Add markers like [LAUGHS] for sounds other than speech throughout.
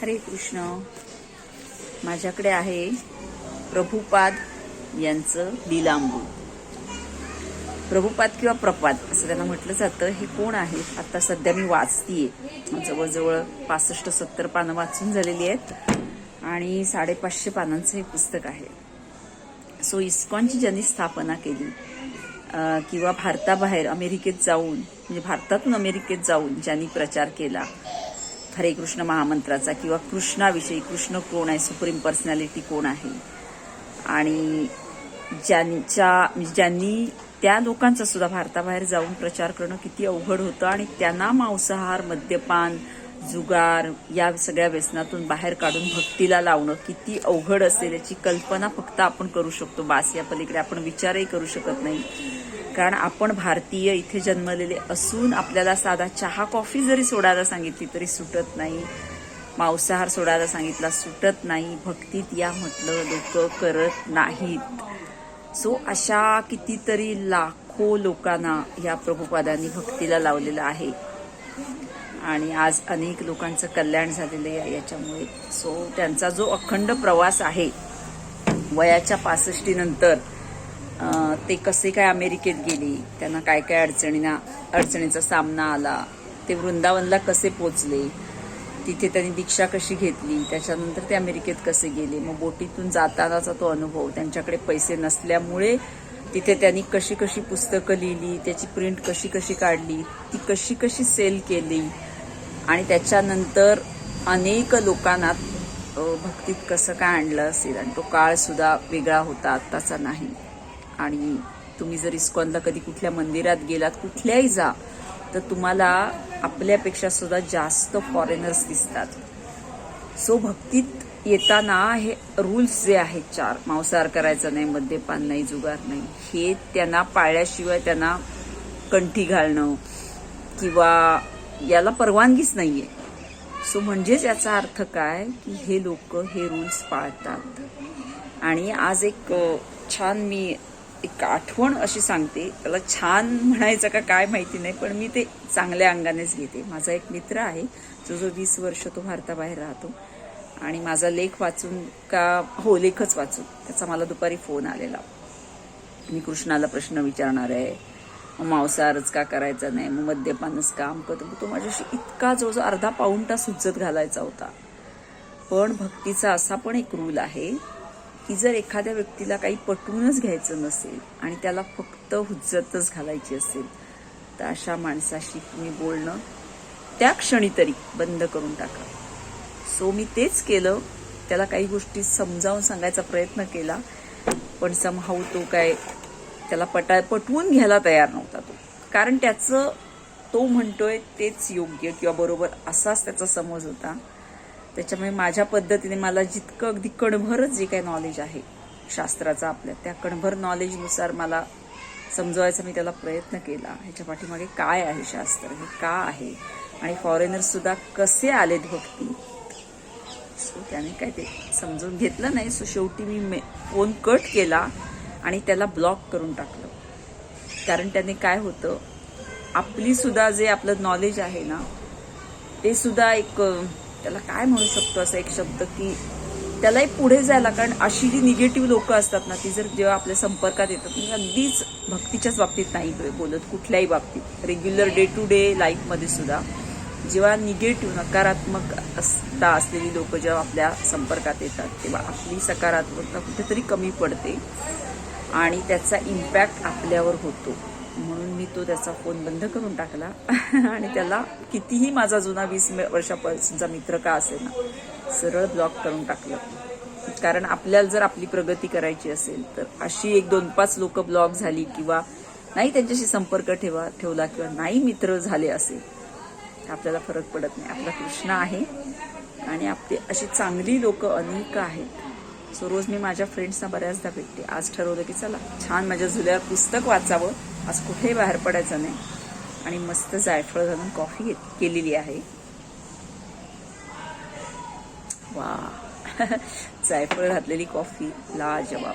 हरे कृष्ण. माझ्याकडे आहे प्रभुपाद यांचं लीलांबू. प्रभुपाद किंवा प्रपाद असं त्यांना म्हटलं जातं. हे कोण आहे आता सध्या मी वाचतीये. जवळजवळ पासष्ट सत्तर पानं वाचून झालेली आहेत. आणि साडेपाचशे पानांचं हे पुस्तक आहे. सो इस्कॉनची ज्यांनी स्थापना केली किंवा भारताबाहेर अमेरिकेत जाऊन म्हणजे भारतातून अमेरिकेत जाऊन ज्यांनी प्रचार केला हरे कृष्ण महामंत्राचा किंवा कृष्णाविषयी कृष्ण कोण आहे सुप्रीम पर्सनॅलिटी कोण आहे? आणि ज्यांच्या म्हणजे ज्यांनी त्या लोकांचा सुद्धा भारताबाहेर जाऊन प्रचार करणं किती अवघड होतं आणि त्यांना मांसाहार मद्यपान जुगार या सगळ्या व्यसनातून बाहेर काढून भक्तीला लावणं किती अवघड असेल याची कल्पना फक्त आपण करू शकतो. बास या पलीकडे आपण विचारही करू शकत नाही. कारण आपण भारतीय इथे जन्मलेले असून आपल्याला साधा चहा कॉफी जरी सोडायला सांगितली तरी सुटत नाही. मांसाहार सोडायला सांगितला सुटत नाही. भक्तीत या म्हटलं लोक करत नाहीत. सो अशा कितीतरी लाखो लोकांना या प्रभुपादांनी भक्तीला लावलेलं आहे. आणि आज अनेक लोकांचं कल्याण झालेलं आहे याच्यामुळे. सो त्यांचा जो अखंड प्रवास आहे वयाच्या पासष्टीनंतर नंतर ते कसे काय अमेरिकेत गेले त्यांना काय काय अडचणींना अडचणीचा सामना आला ते वृंदावनला कसे पोचले तिथे त्यांनी दीक्षा कशी घेतली त्याच्यानंतर ते अमेरिकेत कसे गेले मग बोटीतून जातानाचा तो अनुभव त्यांच्याकडे पैसे नसल्यामुळे तिथे त्यांनी कशी कशी पुस्तकं लिहिली त्याची प्रिंट कशी कशी काढली ती कशी कशी सेल केली आणि त्याच्यानंतर अनेक लोकांना भक्तीत कसं काय आणलं असेल आणि तो काळसुद्धा वेगळा होता आत्ताचा नाही. आणि तुम्ही जर इस्कॉनला कधी कुठल्या मंदिरात गेलात कुठल्याही जा तर तुम्हाला आपल्यापेक्षा सुद्धा जास्त फॉरेनर्स दिसतात. सो भक्तीत येताना हे रूल्स जे आहेत चार मांसाहार करायचा नाही मद्यपान नाही जुगार नाही हे त्यांना पाळल्याशिवाय त्यांना कंठी घालणं किंवा याला परवानगीच नाहीये. सो म्हणजेच याचा अर्थ काय? की हे लोक हे रूल्स पाळतात. आणि आज एक छान मी एक आठवण अशी सांगते. त्याला छान म्हणायचं का काय माहिती नाही पण मी ते चांगल्या अंगानेच घेते माझा एक मित्र आहे जो जो वीस वर्ष तो भारताबाहेर राहतो आणि माझा लेख वाचून का हो लेखच वाचून. त्याचा मला दुपारी फोन आलेला. मी कृष्णाला प्रश्न विचारणार आहे मांसाहारच का करायचा नाही? मग मद्यपानच काम करतो तो माझ्याशी इतका जवळजवळ अर्धा पाऊण तास हुज्जत घालायचा होता. पण भक्तीचा असा पण एक रूल आहे की जर एखाद्या व्यक्तीला काही पटवूनच घ्यायचं नसेल आणि त्याला फक्त हुज्जतच घालायची असेल तर अशा माणसाशी तुम्ही बोलणं त्या क्षणी तरी बंद करून टाका. सो मी तेच केलं. त्याला काही गोष्टी समजावून सांगायचा प्रयत्न केला पण समहाऊ तो काय त्याला पटा पटवून घ्यायला तयार नव्हता तो. कारण त्याचं तो म्हणतोय तेच योग्य किंवा बरोबर असाच त्याचा समज होता. त्याच्यामुळे माझ्या पद्धतीने मला जितकं अगदी कणभरच जे काही नॉलेज आहे शास्त्राचा आपल्या त्या कणभर नॉलेजनुसार मला समजवायचा मी त्याला प्रयत्न केला. ह्याच्या पाठीमागे काय आहे शास्त्र? हे का आहे? आणि फॉरेनर्ससुद्धा कसे आलेत भक्ती सो त्याने काय ते समजून घेतलं नाही. सो शेवटी मी मे फोन कट केला आणि त्याला ब्लॉक करून टाकलं. कारण त्याने काय होतं? आपलीसुद्धा जे आपलं नॉलेज आहे ना ते सुद्धा एक त्याला काय म्हणू शकतो असा एक शब्द की त्यालाही पुढे जायला कारण अशी जी निगेटिव्ह लोक असतात ना ती जर जेव्हा आपल्या संपर्कात येतात म्हणजे अगदीच भक्तीच्याच बाबतीत नाही बोलत कुठल्याही बाबतीत. रेग्युलर डे टू डे लाईफमध्ये सुद्धा जेव्हा निगेटिव्ह नकारात्मक असता असलेली लोक जेव्हा आपल्या संपर्कात येतात तेव्हा आपली सकारात्मकता कुठेतरी कमी पडते आणि त्याचा इम्पॅक्ट आपल्यावर होतो. म्हणून मी तो त्याचा फोन बंद करून टाकला. [LAUGHS] आणि त्याला कितीही माझा जुना वीस वर्षापासूनचा मित्र का असेल ना सरळ ब्लॉक करून टाकलं. कारण आपल्याला जर आपली प्रगती करायची असेल तर अशी एक दोन पाच लोक ब्लॉक झाली किंवा नाही त्यांच्याशी संपर्क ठेवा ठेवला किंवा नाही मित्र झाले असेल आपल्याला फरक पडत नाही. आपला कृष्ण आहे आणि आपली अशी चांगली लोक अनेक आहेत. सो रोज मी माझ्या फ्रेंड्सना बऱ्याचदा भेटते. आज ठरवलं की चला छान माझ्या झुल्यावर पुस्तक वाचावं. आज कुठेही बाहेर पडायचं नाही. आणि मस्त जायफळ घालून कॉफी घेत- केलेली आहे. वा. [LAUGHS] जायफळ घातलेली कॉफी. लाजवाब.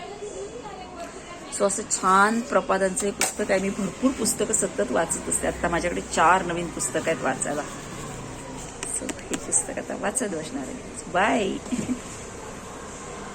सो असं छान प्रपादांचं हे पुस्तक आहे. मी भरपूर पुस्तकं सतत वाचत असते. आता माझ्याकडे चार नवीन पुस्तकं आहेत वाचायला. सो हे पुस्तक आता वाचत बसणार आहे. बाय [LAUGHS]